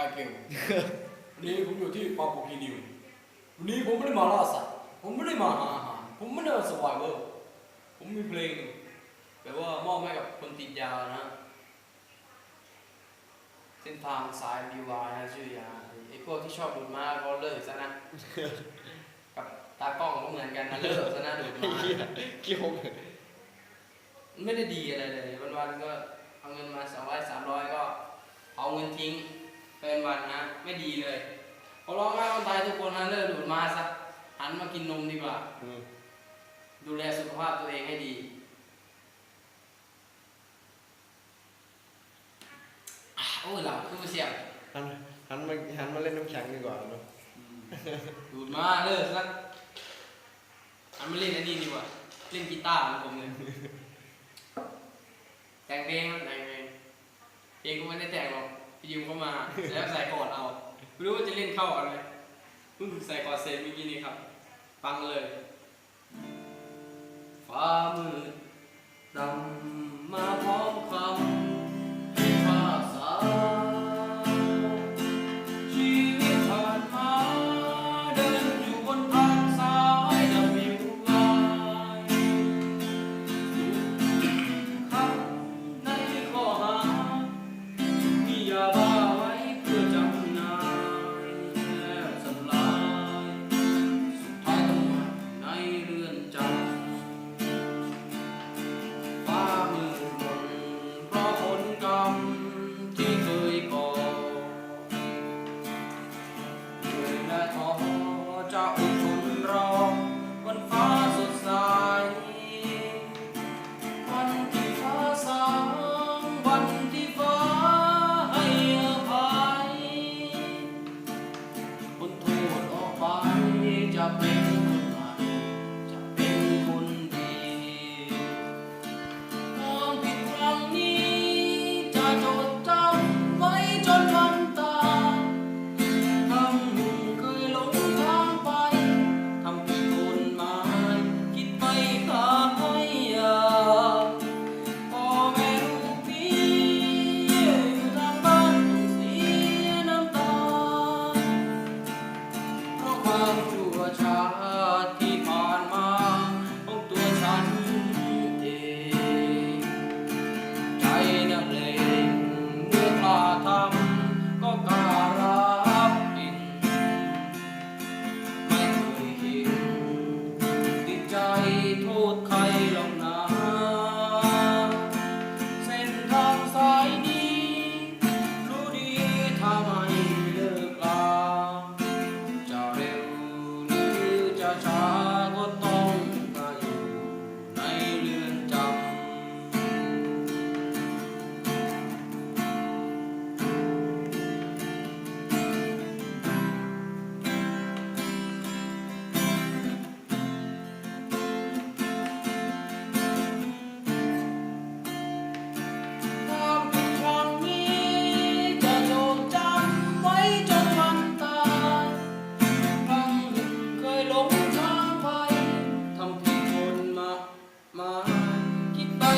าเกลวันนี้ผมอยู่ที่ปาปูกินิววันนี้ผมไม่ได้มาล่าสัตว์ผมไม่ได้มาหาอาหารผมไม่ได้มาสวายเวอร์ผมมีเพลงแบบว่ามอบให้กับคนติดยานะเส้นทางสายบีวายนะชื่อยาไอ้พวกที่ชอบดูดม้าก็เลิกซะนะกับตากล้องก็เหมือนกันนะเลิกซะนะดูดม้าเหี้ยกี่หกมันไม่ได้ดีอะไรเลยวันวันๆก็เอาเงินมาสองร้อยสามร้อยก็เอาเงินทิ้ง เป็นวันนะ ไม่ดีเลยขอร้องให้คนไทยทุกคนนะเลิกดูดมาซะหันมากินนมดีกว่า อืมดูแลสุขภาพตัวเองให้ดี อะโอ้ยหลับคือเสียงหันหันมาหันมาเล่นน้ำแข็งดีกว่าเนอะดูดมาเลิกซะหันมาเล่นอันนี้ดีกว่า เล่นกีตาร์ของผมเลยแต่งเพลงครับแต่งเพลงเพลงก็ไม่ได้แต่งหรอก พี่ยืมเข้ามาแล้วใส่กอดเอาไม่รู้ว่าจะเล่นเข้ากันไหมเพิ่งใส่กอดเซฟเมื่อกี้นี้ครับ ฟังเลยฟ้ามืดดำมาพร้อม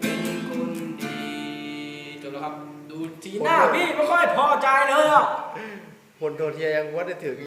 เป็นคนดีจบแล้วครับดูสีหน้าพี่ไม่ค่อยพอใจเลยอะ คนโทษเทียยังว่าได้ถือ